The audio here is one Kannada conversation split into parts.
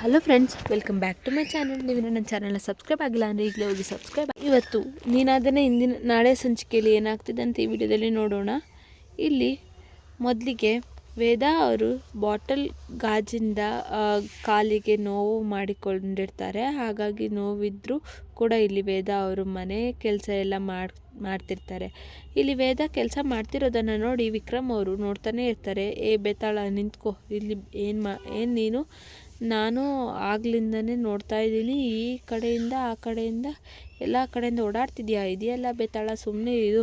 Hello friends welcome back to my channel ನೀವು ನನ್ನ ಚಾನಲ್ನ ಸಬ್ಸ್ಕ್ರೈಬ್ ಆಗಿಲ್ಲ ಅಂದರೆ ಈಗಲೇ ಹೋಗಿ ಸಬ್ಸ್ಕ್ರೈಬ್ ಇವತ್ತು ನೀನಾದನೇ ಇಂದಿನ, ನಾಳೆ ಸಂಚಿಕೆಯಲ್ಲಿ ಏನಾಗ್ತಿದೆ ಅಂತ ಈ ವಿಡಿಯೋದಲ್ಲಿ ನೋಡೋಣ. ಇಲ್ಲಿ ಮೊದಲಿಗೆ ವೇದಾ ಅವರು ಬಾಟಲ್ ಗಾಜಿಂದ ಕಾಲಿಗೆ ನೋವು ಮಾಡಿಕೊಂಡಿರ್ತಾರೆ. ಹಾಗಾಗಿ ನೋವಿದ್ರೂ ಕೂಡ ಇಲ್ಲಿ ವೇದ ಅವರು ಮನೆ ಕೆಲಸ ಎಲ್ಲ ಮಾಡಿ, ಮಾಡ್ತಿರ್ತಾರೆ. ಇಲ್ಲಿ ವೇದ ಕೆಲಸ ಮಾಡ್ತಿರೋದನ್ನು ನೋಡಿ ವಿಕ್ರಮ್ ಅವರು ನೋಡ್ತಾನೆ ಇರ್ತಾರೆ. ಏ ಬೇತಾಳ, ನಿಂತ್ಕೋ. ಇಲ್ಲಿ ಏನು ಮಾ, ಏನು ನೀನು? ನಾನು ಆಗ್ಲಿಂದನೇ ನೋಡ್ತಾ ಇದ್ದೀನಿ. ಈ ಕಡೆಯಿಂದ, ಆ ಕಡೆಯಿಂದ ಎಲ್ಲ ಕಡೆಯಿಂದ ಓಡಾಡ್ತಿದ್ಯಾ? ಇದೆಯಲ್ಲ ಬೇತಾಳ ಸುಮ್ಮನೆ ಇದು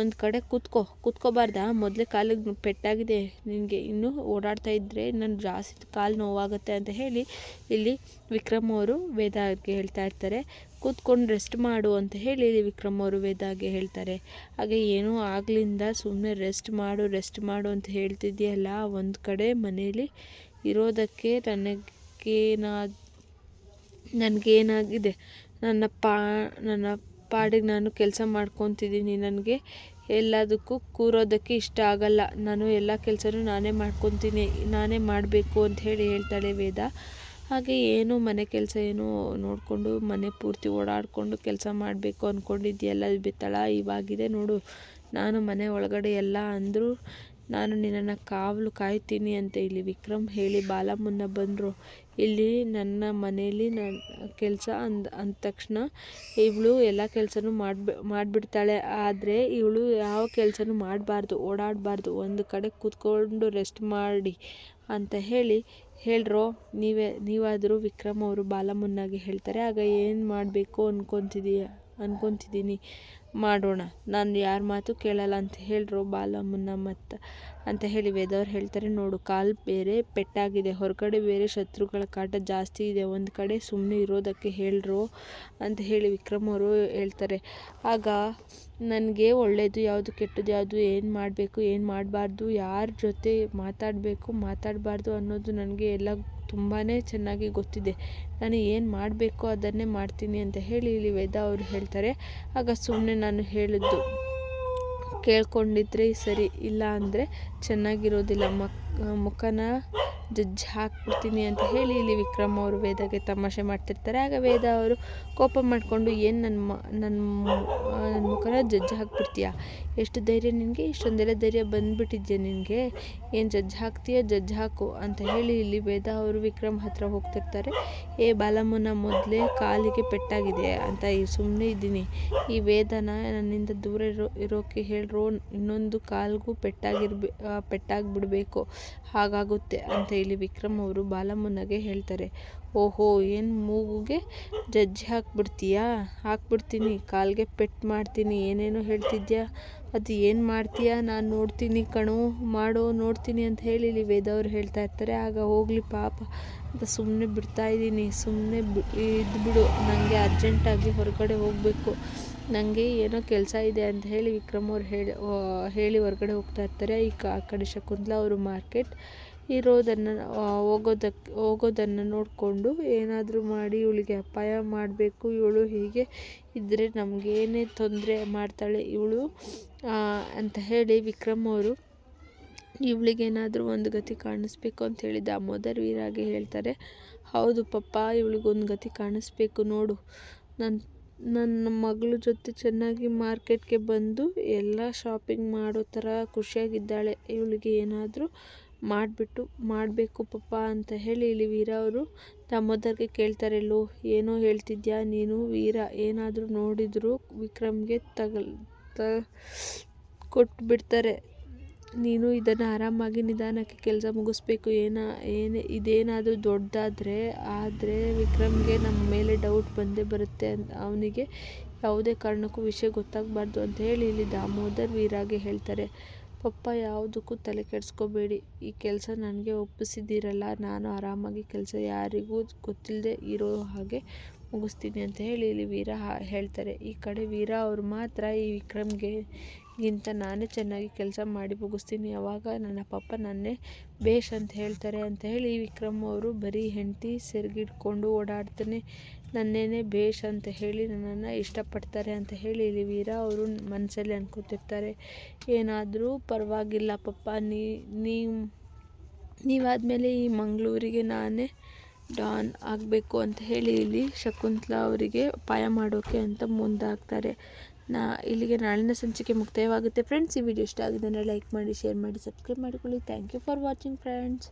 ಒಂದು ಕಡೆ ಕೂತ್ಕೋ. ಕೂತ್ಕೋಬಾರ್ದಾ? ಮೊದಲೇ ಕಾಲಿಗೆ ಪೆಟ್ಟಾಗಿದೆ. ನಿನಗೆ ಇನ್ನೂ ಓಡಾಡ್ತಾ ಇದ್ದರೆ ನಾನು ಜಾಸ್ತಿ ಕಾಲು ನೋವಾಗುತ್ತೆ ಅಂತ ಹೇಳಿ ಇಲ್ಲಿ ವಿಕ್ರಮ್ ಅವರು ವೇದಾಗೆ ಹೇಳ್ತಾ ಇರ್ತಾರೆ. ಕೂತ್ಕೊಂಡು ರೆಸ್ಟ್ ಮಾಡು ಅಂತ ಹೇಳಿ ವಿಕ್ರಮ್ ಅವರು ವೇದಾಗೆ ಹೇಳ್ತಾರೆ. ಹಾಗೆ ಏನೂ ಆಗ್ಲಿಂದ ಸುಮ್ಮನೆ ರೆಸ್ಟ್ ಮಾಡು ರೆಸ್ಟ್ ಮಾಡು ಅಂತ ಹೇಳ್ತಿದ್ಯಲ್ಲ, ಒಂದು ಕಡೆ ಮನೇಲಿ ಇರೋದಕ್ಕೆ ನನಗೇನಾ, ನನಗೇನಾಗಿದೆ? ನನ್ನ ಪಾ, ನನ್ನ ಪಾಡಿಗೆ ನಾನು ಕೆಲಸ ಮಾಡ್ಕೊತಿದ್ದೀನಿ, ನನಗೆ ಎಲ್ಲದಕ್ಕೂ ಕೂರೋದಕ್ಕೆ ಇಷ್ಟ ಆಗಲ್ಲ. ನಾನು ಎಲ್ಲ ಕೆಲಸನೂ ನಾನೇ ಮಾಡ್ಕೊತೀನಿ, ನಾನೇ ಮಾಡಬೇಕು ಅಂತ ಹೇಳಿ ಹೇಳ್ತಾಳೆ ವೇದ. ಹಾಗೆ ಏನು ಮನೆ ಕೆಲಸ ಏನು ನೋಡಿಕೊಂಡು ಮನೆ ಪೂರ್ತಿ ಓಡಾಡಿಕೊಂಡು ಕೆಲಸ ಮಾಡಬೇಕು ಅಂದ್ಕೊಂಡಿದ್ದೆಲ್ಲ ಬಿತ್ತಳ? ಇವಾಗಿದೆ ನೋಡು. ನಾನು ಮನೆ ಒಳಗಡೆ ಎಲ್ಲ ಅಂದರು ನಾನು ನಿನ್ನನ್ನು ಕಾವಲು ಕಾಯ್ತೀನಿ ಅಂತ. ಇಲ್ಲಿ ವಿಕ್ರಮ್ ಹೇಳಿ ಬಾಲಮ್ಮನ ಬಂದರು. ಇಲ್ಲಿ ನನ್ನ ಮನೇಲಿ ನನ್ನ ಕೆಲಸ ಅಂದ ಅಂದ ತಕ್ಷಣ ಇವಳು ಎಲ್ಲ ಕೆಲಸನೂ ಮಾಡಿಬಿ, ಮಾಡಿಬಿಡ್ತಾಳೆ. ಆದರೆ ಇವಳು ಯಾವ ಕೆಲಸನೂ ಮಾಡಬಾರ್ದು, ಓಡಾಡಬಾರ್ದು. ಒಂದು ಕಡೆ ಕೂತ್ಕೊಂಡು ರೆಸ್ಟ್ ಮಾಡಿ. ಅಂತ ಹೇಳಿ ಹೇಳ್ರೋ ನೀವೇ ನೀವಾದರೂ ವಿಕ್ರಮ್ ಅವರು ಬಾಲಮ್ಮನ್ನಾಗಿ ಹೇಳ್ತಾರೆ ಆಗ ಏನು ಮಾಡಬೇಕು ಅನ್ಕೊತಿದೀಯ? ಅನ್ಕೊತಿದ್ದೀನಿ. ಮಾಡೋಣ. ನಾನು ಯಾರ ಮಾತು ಕೇಳಲ್ಲ ಅಂತ ಹೇಳ್ರು ಬಾಲಮ್ಮನ ಮತ್ತು ಅಂತ ಹೇಳಿ ವೇದವ್ರು ಹೇಳ್ತಾರೆ, ನೋಡು, ಕಾಲು ಬೇರೆ ಪೆಟ್ಟಾಗಿದೆ. ಹೊರಗಡೆ ಬೇರೆ ಶತ್ರುಗಳ ಕಾಟ ಜಾಸ್ತಿ ಇದೆ. ಒಂದು ಕಡೆ ಸುಮ್ಮನೆ ಇರೋದಕ್ಕೆ ಹೇಳ್ರು ಅಂತ ಹೇಳಿ ವಿಕ್ರಮ್ ಅವರು ಹೇಳ್ತಾರೆ. ಆಗ, ನನಗೆ ಒಳ್ಳೆಯದು ಯಾವುದು ಕೆಟ್ಟದ್ದು ಯಾವುದು ಏನು ಮಾಡಬೇಕು, ಏನು ಮಾಡಬಾರ್ದು, ಯಾರ ಜೊತೆ ಮಾತಾಡಬೇಕು, ಮಾತಾಡಬಾರ್ದು ಅನ್ನೋದು ನನಗೆ ಎಲ್ಲ ತುಂಬಾ ಚೆನ್ನಾಗಿ ಗೊತ್ತಿದೆ. ನಾನು ಏನು ಮಾಡಬೇಕು ಅದನ್ನೇ ಮಾಡ್ತೀನಿ ಅಂತ ಹೇಳಿ ಇಲ್ಲಿ ವೇದ ಅವರು ಹೇಳ್ತಾರೆ. ಆಗ ಸುಮ್ಮನೆ ನಾನು ಹೇಳಿದ್ದು ಕೇಳ್ಕೊಂಡಿದ್ರೆ ಸರಿ, ಇಲ್ಲ ಅಂದರೆ ಚೆನ್ನಾಗಿರೋದಿಲ್ಲ. ಮಕ್ ಮುಖನ ಜಜ್ಜಿ ಹಾಕ್ಬಿಡ್ತೀನಿ ಅಂತ ಹೇಳಿ ಇಲ್ಲಿ ವಿಕ್ರಮ್ ಅವರು ವೇದಾಗೆ ತಮಾಷೆ ಮಾಡ್ತಿರ್ತಾರೆ. ಆಗ ವೇದ ಅವರು ಕೋಪ ಮಾಡಿಕೊಂಡು, ಏನು ನನ್ನ ಮ ನನ್ನ ನನ್ನ ಮುಖನ ಜಜ್ಜಿ ಹಾಕ್ಬಿಡ್ತೀಯಾ? ಎಷ್ಟು ಧೈರ್ಯ ನಿನಗೆ? ಇಷ್ಟೊಂದೆಲ್ಲ ಧೈರ್ಯ ಬಂದುಬಿಟ್ಟಿದ್ಯಾ ನಿನಗೆ? ಏನು ಜಜ್ಜಿ ಹಾಕ್ತೀಯ? ಜಜ್ಜಿ ಹಾಕು ಅಂತ ಹೇಳಿ ಇಲ್ಲಿ ವೇದ ಅವರು ವಿಕ್ರಮ್ ಹತ್ರ ಹೋಗ್ತಿರ್ತಾರೆ. ಏ ಬಾಲಮ್ಮನ, ಮೊದಲೇ ಕಾಲಿಗೆ ಪೆಟ್ಟಾಗಿದೆ ಅಂತ ಈ ಸುಮ್ಮನೆ ಇದ್ದೀನಿ. ಈ ವೇದನ ನನ್ನಿಂದ ದೂರ ಇರೋ ಇರೋಕ್ಕೆ ಹೇಳ್ರೋ, ಇನ್ನೊಂದು ಕಾಲಿಗೂ ಪೆಟ್ಟಾಗಿರ್ಬೇ ಪೆಟ್ಟಾಗಿಬಿಡ್ಬೇಕು. ಹಾಗಾಗುತ್ತೆ ಅಂತ ಇಲ್ಲಿ ವಿಕ್ರಮ್ ಅವರು ಬಾಲಮ್ಮನಿಗೆ ಹೇಳ್ತಾರೆ, ಓಹೋ, ಏನು ಮೂಗುಗೆ ಜಜ್ಜಿ ಹಾಕ್ಬಿಡ್ತೀಯಾ? ಹಾಕ್ಬಿಡ್ತೀನಿ, ಕಾಲಿಗೆ ಪೆಟ್ಟು ಮಾಡ್ತೀನಿ, ಏನೇನೋ ಹೇಳ್ತಿದ್ಯಾ? ಅದು ಏನು ಮಾಡ್ತೀಯಾ? ನಾನು ನೋಡ್ತೀನಿ ಕಣೋ, ಮಾಡೋ, ನೋಡ್ತೀನಿ ಅಂತ ಹೇಳಿ ಇಲ್ಲಿ ವೇದವ್ರು ಹೇಳ್ತಾ ಇರ್ತಾರೆ. ಆಗ ಹೋಗಲಿ ಪಾಪ, ಅಂತ ಸುಮ್ಮನೆ ಬಿಡ್ತಾ ಇದ್ದೀನಿ ಸುಮ್ಮನೆ ಇದ್ಬಿಡು ನನಗೆ ಅರ್ಜೆಂಟಾಗಿ ಹೊರಗಡೆ ಹೋಗಬೇಕು. ನನಗೆ ಏನೋ ಕೆಲಸ ಇದೆ ಅಂತ ಹೇಳಿ ವಿಕ್ರಮ್ ಅವ್ರು ಹೇಳಿ ಹೇಳಿ ಹೊರಗಡೆ ಹೋಗ್ತಾ ಇರ್ತಾರೆ. ಈ ಕಡೆ ಶಕುಂತಲಾ ಅವರು ಮಾರ್ಕೆಟ್ ಇರೋದನ್ನು ಹೋಗೋದಕ್ಕೆ ಹೋಗೋದನ್ನು ನೋಡಿಕೊಂಡು ಏನಾದರೂ ಮಾಡಿ ಇವಳಿಗೆ ಅಪಾಯ ಮಾಡಬೇಕು, ಇವಳು ಹೀಗೆ ಇದ್ದರೆ ನಮಗೇನೇ ತೊಂದರೆ ಮಾಡ್ತಾಳೆ ಇವಳು ಅಂತ ಹೇಳಿ ವಿಕ್ರಮ್ ಅವರು ಇವಳಿಗೇನಾದರೂ ಒಂದು ಗತಿ ಕಾಣಿಸ್ಬೇಕು ಅಂತ ಹೇಳಿ ದಾಮೋದರ್ ವೀರಾಗೆ ಹೇಳ್ತಾರೆ. ಹೌದು ಪಪ್ಪ ಇವಳಿಗೊಂದು ಗತಿ ಕಾಣಿಸ್ಬೇಕು, ನೋಡು. ನನ್ನ ನನ್ನ ಮಗಳ ಜೊತೆ ಚೆನ್ನಾಗಿ ಮಾರ್ಕೆಟ್ಗೆ ಬಂದು ಎಲ್ಲ ಶಾಪಿಂಗ್ ಮಾಡೋ ಥರ ಖುಷಿಯಾಗಿದ್ದಾಳೆ. ಇವಳಿಗೆ ಏನಾದರೂ ಮಾಡಿಬಿಟ್ಟು, ಮಾಡಬೇಕು ಪಪ್ಪ ಅಂತ ಹೇಳಿ ಇಲ್ಲಿ ವೀರ ಅವರು ದಾಮೋದರ್ಗೆ ಕೇಳ್ತಾರೆ, ಲೋ, ಏನೋ ಹೇಳ್ತಿದ್ಯಾ ನೀನು ವೀರ? ಏನಾದರೂ ನೋಡಿದ್ರು ವಿಕ್ರಮ್ಗೆ ತಗಲ್, ತ, ಕೊಟ್ಬಿಡ್ತಾರೆ. ನೀನು ಇದನ್ನು ಆರಾಮಾಗಿ ನಿಧಾನಕ್ಕೆ ಕೆಲಸ ಮುಗಿಸ್ಬೇಕು. ಏನ, ಏನು, ಇದೇನಾದರೂ ದೊಡ್ಡದಾದರೆ ಆದರೆ ವಿಕ್ರಮ್ಗೆ ನಮ್ಮ ಮೇಲೆ ಡೌಟ್ ಬಂದೇ ಬರುತ್ತೆ. ಅಂತ ಅವನಿಗೆ ಯಾವುದೇ ಕಾರಣಕ್ಕೂ ವಿಷಯ ಗೊತ್ತಾಗಬಾರ್ದು ಅಂತ ಹೇಳಿ ಇಲ್ಲಿ ದಾಮೋದರ್ ವೀರಾಗೆ ಹೇಳ್ತಾರೆ. ಪಪ್ಪ ಯಾವುದಕ್ಕೂ ತಲೆ ಕೆಡಿಸ್ಕೋಬೇಡಿ. ಈ ಕೆಲಸ ನನಗೆ ಒಪ್ಪಿಸಿದ್ದೀರಲ್ಲ, ನಾನು ಆರಾಮಾಗಿ ಕೆಲಸ ಯಾರಿಗೂ ಗೊತ್ತಿಲ್ಲದೆ ಇರೋ ಹಾಗೆ ಮುಗಿಸ್ತೀನಿ ಅಂತ ಹೇಳಿ ಇಲ್ಲಿ ವೀರ ಹೇಳ್ತಾರೆ. ಈ ಕಡೆ ವೀರ ಅವರು ಮಾತ್ರ ಈ ವಿಕ್ರಮ್ಗೆ ಗಿಂತ ನಾನೇ ಚೆನ್ನಾಗಿ ಕೆಲಸ ಮಾಡಿ ಮುಗಿಸ್ತೀನಿ. ಅವಾಗ ನನ್ನ ಪಪ್ಪ ನನ್ನೇ ಬೇಷ್ ಅಂತ ಹೇಳ್ತಾರೆ ಅಂತ ಹೇಳಿ ವಿಕ್ರಮ್ ಅವರು ಬರೀ ಹೆಂಡತಿ ಸೆರಗಿಡ್ಕೊಂಡು ಓಡಾಡ್ತಾನೆ ನನ್ನೇನೆ ಬೇಷ್ ಅಂತ ಹೇಳಿ ನನ್ನನ್ನು ಇಷ್ಟಪಡ್ತಾರೆ ಅಂತ ಹೇಳಿ ಇಲ್ಲಿ ವೀರ ಅವರು ಮನಸ್ಸಲ್ಲಿ ಅನ್ಕೋತಿರ್ತಾರೆ. ಏನಾದರೂ ಪರವಾಗಿಲ್ಲ ಪಪ್ಪ ನೀ, ನೀವು, ನೀವಾದಮೇಲೆ ಈ ಮಂಗಳೂರಿಗೆ ನಾನೇ ಡಾನ್ ಆಗಬೇಕು ಅಂತ ಹೇಳಿ ಇಲ್ಲಿ ಶಕುಂತಲಾ ಅವರಿಗೆ ಪಾಯ ಮಾಡೋಕೆ ಅಂತ ಮುಂದಾಗ್ತಾರೆ. ನಾ ಇಲ್ಲಿಗೆ ನಾಳಿನ ಸಂಚಿಕೆ ಮುಕ್ತಾಯವಾಗುತ್ತೆ. ಫ್ರೆಂಡ್ಸ್ ಈ ವಿಡಿಯೋ ಇಷ್ಟ ಆಗಿದೆ ಅಂದರೆ ಲೈಕ್ ಮಾಡಿ ಶೇರ್ ಮಾಡಿ ಸಬ್ಸ್ಕ್ರೈಬ್ ಮಾಡಿಕೊಳ್ಳಿ. Thank you for watching friends